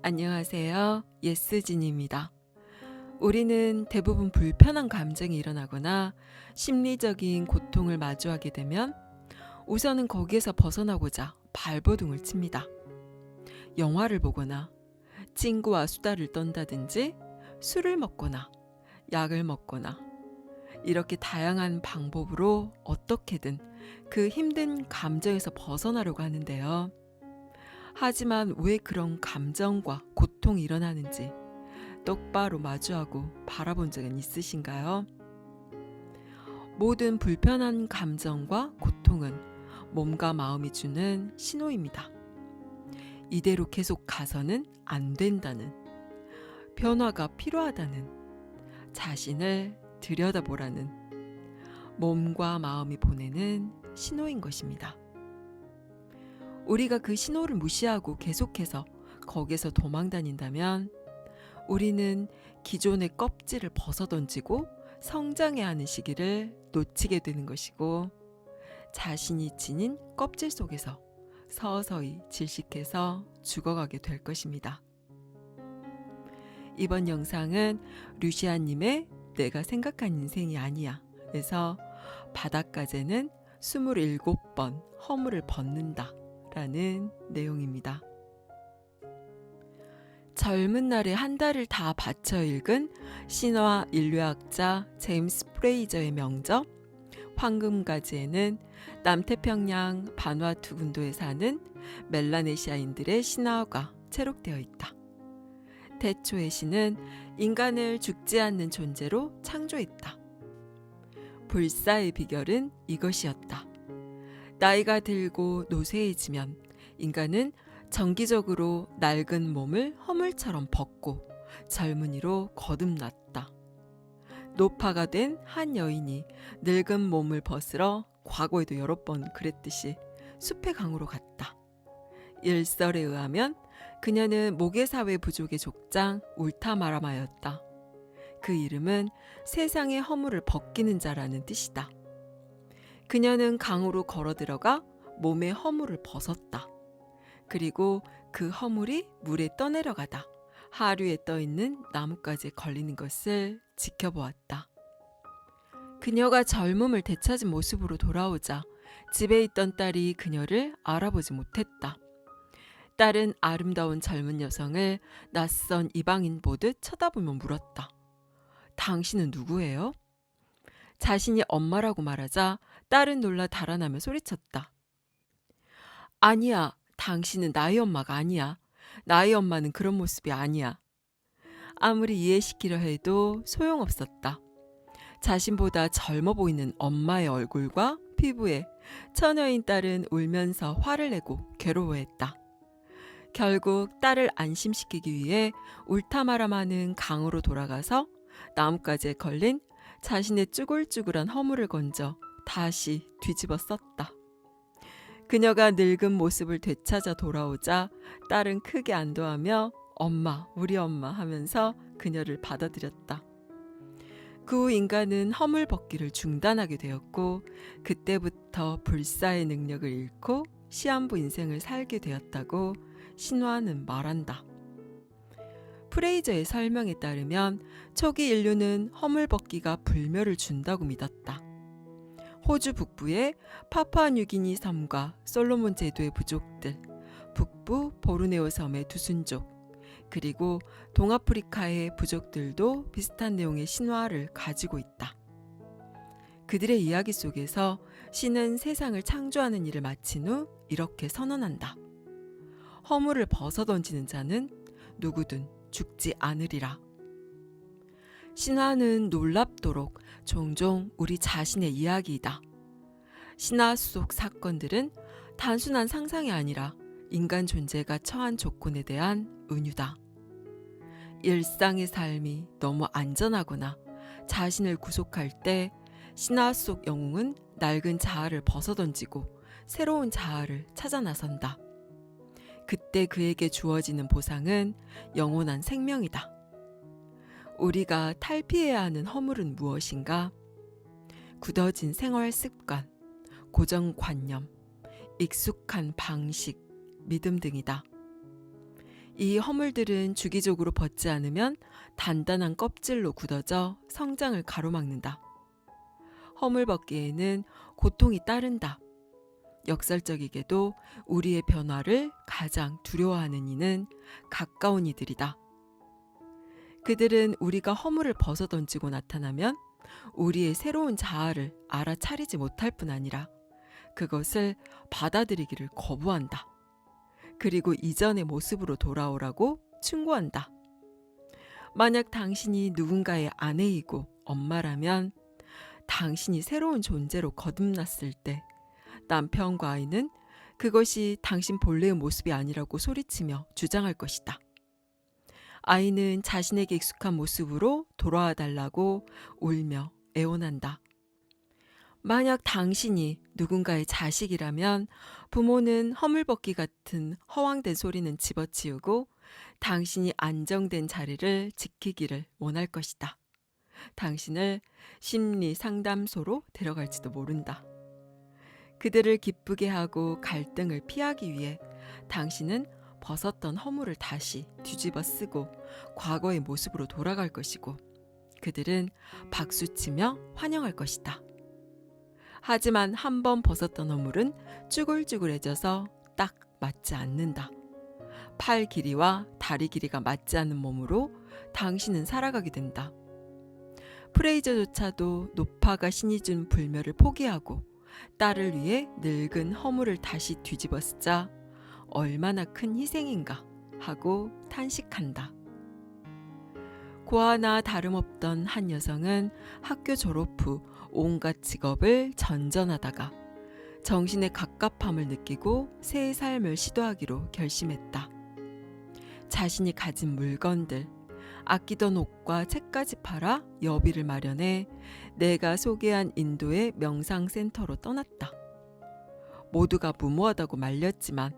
안녕하세요. 예스진입니다. 우리는 대부분 불편한 감정이 일어나거나 심리적인 고통을 마주하게 되면 우선은 거기에서 벗어나고자 발버둥을 칩니다. 영화를 보거나 친구와 수다를 떤다든지 술을 먹거나 약을 먹거나 이렇게 다양한 방법으로 어떻게든 그 힘든 감정에서 벗어나려고 하는데요. 하지만 왜 그런 감정과 고통이 일어나는지 똑바로 마주하고 바라본 적은 있으신가요? 모든 불편한 감정과 고통은 몸과 마음이 주는 신호입니다. 이대로 계속 가서는 안 된다는, 변화가 필요하다는, 자신을 들여다보라는 몸과 마음이 보내는 신호인 것입니다. 우리가 그 신호를 무시하고 계속해서 거기서 도망 다닌다면 우리는 기존의 껍질을 벗어 던지고 성장해야 하는 시기를 놓치게 되는 것이고 자신이 지닌 껍질 속에서 서서히 질식해서 죽어가게 될 것입니다. 이번 영상은 루시아님의 내가 생각한 인생이 아니야. 에서 바닷가재는 27번 허물을 벗는다. 라는 내용입니다. 젊은 날에 한 달을 다 바쳐 읽은 신화 인류학자 제임스 프레이저의 명적 황금가지에는 남태평양 바누아투 군도에 사는 멜라네시아인들의 신화가 채록되어 있다. 태초의 신은 인간을 죽지 않는 존재로 창조했다. 불사의 비결은 이것이었다. 나이가 들고 노쇠해지면 인간은 정기적으로 낡은 몸을 허물처럼 벗고 젊은이로 거듭났다. 노파가 된 한 여인이 늙은 몸을 벗으러 과거에도 여러 번 그랬듯이 숲의 강으로 갔다. 일설에 의하면 그녀는 모계사회 부족의 족장 울타마라마였다. 그 이름은 세상의 허물을 벗기는 자라는 뜻이다. 그녀는 강으로 걸어 들어가 몸의 허물을 벗었다. 그리고 그 허물이 물에 떠내려가다 하류에 떠 있는 나뭇가지에 걸리는 것을 지켜보았다. 그녀가 젊음을 되찾은 모습으로 돌아오자 집에 있던 딸이 그녀를 알아보지 못했다. 딸은 아름다운 젊은 여성을 낯선 이방인 보듯 쳐다보며 물었다. 당신은 누구예요? 자신이 엄마라고 말하자 딸은 놀라 달아나며 소리쳤다. 아니야, 당신은 나의 엄마가 아니야. 나의 엄마는 그런 모습이 아니야. 아무리 이해시키려 해도 소용없었다. 자신보다 젊어 보이는 엄마의 얼굴과 피부에 처녀인 딸은 울면서 화를 내고 괴로워했다. 결국 딸을 안심시키기 위해 울타마라마는 강으로 돌아가서 나뭇가지에 걸린 자신의 쭈글쭈글한 허물을 건져 다시 뒤집어 썼다. 그녀가 늙은 모습을 되찾아 돌아오자 딸은 크게 안도하며 엄마, 우리 엄마 하면서 그녀를 받아들였다. 그 후 인간은 허물 벗기를 중단하게 되었고 그때부터 불사의 능력을 잃고 시한부 인생을 살게 되었다고 신화는 말한다. 프레이저의 설명에 따르면 초기 인류는 허물 벗기가 불멸을 준다고 믿었다. 호주 북부의 파푸아뉴기니 섬과 솔로몬 제도의 부족들, 북부 보르네오 섬의 두순족, 그리고 동아프리카의 부족들도 비슷한 내용의 신화를 가지고 있다. 그들의 이야기 속에서 신은 세상을 창조하는 일을 마친 후 이렇게 선언한다. 허물을 벗어 던지는 자는 누구든 죽지 않으리라. 신화는 놀랍도록 종종 우리 자신의 이야기이다. 신화 속 사건들은 단순한 상상이 아니라 인간 존재가 처한 조건에 대한 은유다. 일상의 삶이 너무 안전하거나 자신을 구속할 때 신화 속 영웅은 낡은 자아를 벗어던지고 새로운 자아를 찾아 나선다. 그때 그에게 주어지는 보상은 영원한 생명이다. 우리가 탈피해야 하는 허물은 무엇인가? 굳어진 생활 습관, 고정관념, 익숙한 방식, 믿음 등이다. 이 허물들은 주기적으로 벗지 않으면 단단한 껍질로 굳어져 성장을 가로막는다. 허물 벗기에는 고통이 따른다. 역설적이게도 우리의 변화를 가장 두려워하는 이는 가까운 이들이다. 그들은 우리가 허물을 벗어 던지고 나타나면 우리의 새로운 자아를 알아차리지 못할 뿐 아니라 그것을 받아들이기를 거부한다. 그리고 이전의 모습으로 돌아오라고 충고한다. 만약 당신이 누군가의 아내이고 엄마라면 당신이 새로운 존재로 거듭났을 때 남편과 아이는 그것이 당신 본래의 모습이 아니라고 소리치며 주장할 것이다. 아이는 자신에게 익숙한 모습으로 돌아와 달라고 울며 애원한다. 만약 당신이 누군가의 자식이라면 부모는 허물벗기 같은 허황된 소리는 집어치우고 당신이 안정된 자리를 지키기를 원할 것이다. 당신을 심리 상담소로 데려갈지도 모른다. 그들을 기쁘게 하고 갈등을 피하기 위해 당신은 벗었던 허물을 다시 뒤집어 쓰고 과거의 모습으로 돌아갈 것이고 그들은 박수치며 환영할 것이다. 하지만 한 번 벗었던 허물은 쭈글쭈글해져서 딱 맞지 않는다. 팔 길이와 다리 길이가 맞지 않는 몸으로 당신은 살아가게 된다. 프레이저조차도 노파가 신이 준 불멸을 포기하고 딸을 위해 늙은 허물을 다시 뒤집어 쓰자 얼마나 큰 희생인가 하고 탄식한다. 고아나 다름없던 한 여성은 학교 졸업 후 온갖 직업을 전전하다가 정신의 갑갑함을 느끼고 새 삶을 시도하기로 결심했다. 자신이 가진 물건들, 아끼던 옷과 책까지 팔아 여비를 마련해 내가 소개한 인도의 명상센터로 떠났다. 모두가 무모하다고 말렸지만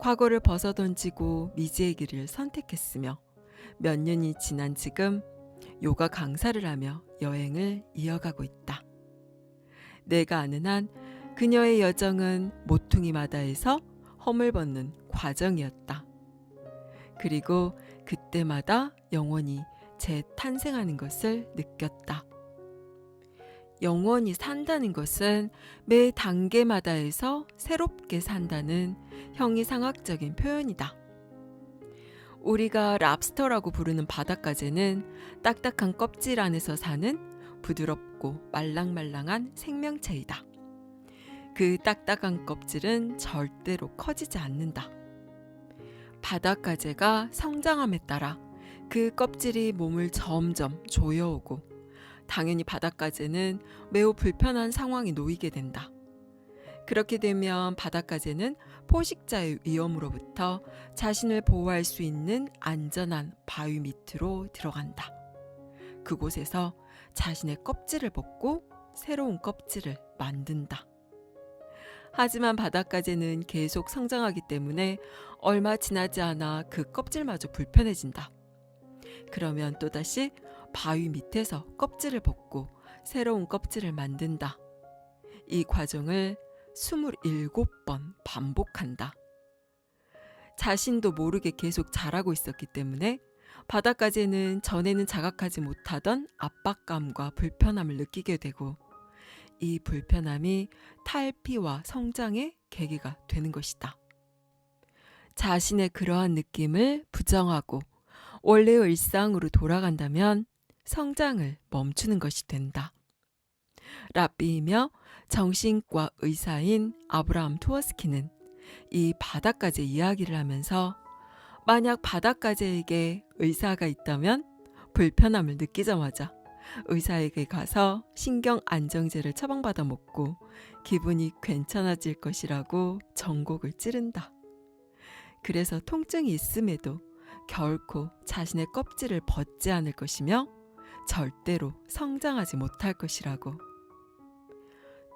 과거를 벗어던지고 미지의 길을 선택했으며 몇 년이 지난 지금 요가 강사를 하며 여행을 이어가고 있다. 내가 아는 한 그녀의 여정은 모퉁이 마다에서 허물 벗는 과정이었다. 그리고 그때마다 영원히 재탄생하는 것을 느꼈다. 영원히 산다는 것은 매 단계마다에서 새롭게 산다는 형이상학적인 표현이다. 우리가 랍스터라고 부르는 바닷가재는 딱딱한 껍질 안에서 사는 부드럽고 말랑말랑한 생명체이다. 그 딱딱한 껍질은 절대로 커지지 않는다. 바닷가재가 성장함에 따라 그 껍질이 몸을 점점 조여오고 당연히 바닷가재는 매우 불편한 상황에 놓이게 된다. 그렇게 되면 바닷가재는 포식자의 위험으로부터 자신을 보호할 수 있는 안전한 바위 밑으로 들어간다. 그곳에서 자신의 껍질을 벗고 새로운 껍질을 만든다. 하지만 바닷가재는 계속 성장하기 때문에 얼마 지나지 않아 그 껍질마저 불편해진다. 그러면 또다시 바위 밑에서 껍질을 벗고 새로운 껍질을 만든다. 이 과정을 27번 반복한다. 자신도 모르게 계속 자라고 있었기 때문에 바닥까지는 전에는 자각하지 못하던 압박감과 불편함을 느끼게 되고 이 불편함이 탈피와 성장의 계기가 되는 것이다. 자신의 그러한 느낌을 부정하고 원래의 일상으로 돌아간다면 성장을 멈추는 것이 된다. 랍비이며 정신과 의사인 아브라함 투어스키는 이 바닷가재 이야기를 하면서 만약 바닷가재에게 의사가 있다면 불편함을 느끼자마자 의사에게 가서 신경 안정제를 처방받아 먹고 기분이 괜찮아질 것이라고 전곡을 찌른다. 그래서 통증이 있음에도 결코 자신의 껍질을 벗지 않을 것이며 절대로 성장하지 못할 것이라고.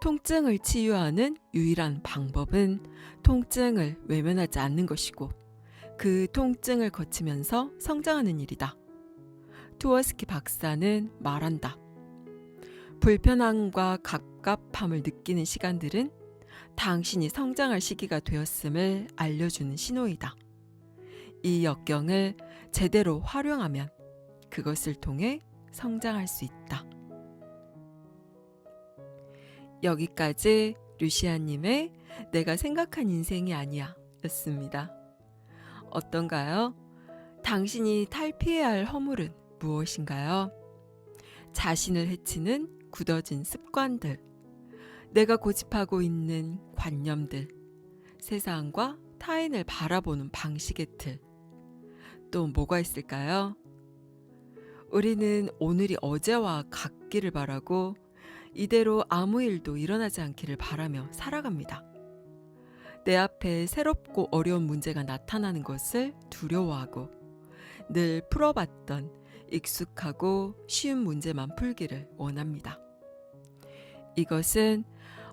통증을 치유하는 유일한 방법은 통증을 외면하지 않는 것이고 그 통증을 거치면서 성장하는 일이다. 투어스키 박사는 말한다. 불편함과 갑갑함을 느끼는 시간들은 당신이 성장할 시기가 되었음을 알려주는 신호이다. 이 역경을 제대로 활용하면 그것을 통해 성장할 수 있다. 여기까지 루시아님의 내가 생각한 인생이 아니야 였습니다. 어떤가요? 당신이 탈피해야 할 허물은 무엇인가요? 자신을 해치는 굳어진 습관들, 내가 고집하고 있는 관념들, 세상과 타인을 바라보는 방식의 틀, 또 뭐가 있을까요? 우리는 오늘이 어제와 같기를 바라고 이대로 아무 일도 일어나지 않기를 바라며 살아갑니다. 내 앞에 새롭고 어려운 문제가 나타나는 것을 두려워하고 늘 풀어봤던 익숙하고 쉬운 문제만 풀기를 원합니다. 이것은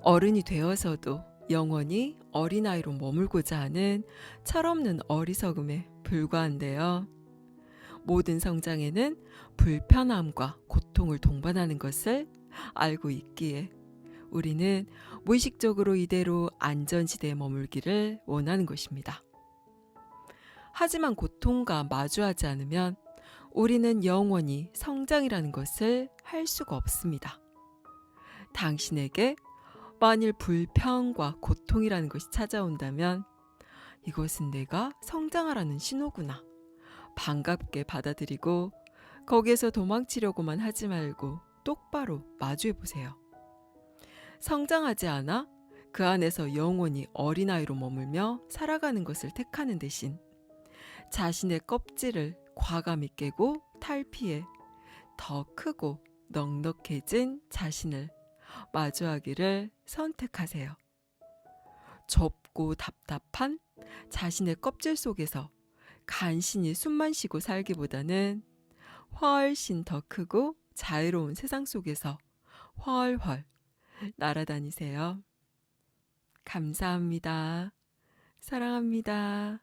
어른이 되어서도 영원히 어린아이로 머물고자 하는 철없는 어리석음에 불과한데요. 모든 성장에는 불편함과 고통을 동반하는 것을 알고 있기에 우리는 무의식적으로 이대로 안전지대에 머물기를 원하는 것입니다. 하지만 고통과 마주하지 않으면 우리는 영원히 성장이라는 것을 할 수가 없습니다. 당신에게 만일 불평과 고통이라는 것이 찾아온다면 이것은 내가 성장하라는 신호구나. 반갑게 받아들이고 거기에서 도망치려고만 하지 말고 똑바로 마주해 보세요. 성장하지 않아 그 안에서 영원히 어린아이로 머물며 살아가는 것을 택하는 대신 자신의 껍질을 과감히 깨고 탈피해 더 크고 넉넉해진 자신을 마주하기를 선택하세요. 좁고 답답한 자신의 껍질 속에서 간신히 숨만 쉬고 살기보다는 훨씬 더 크고 자유로운 세상 속에서 훨훨 날아다니세요. 감사합니다. 사랑합니다.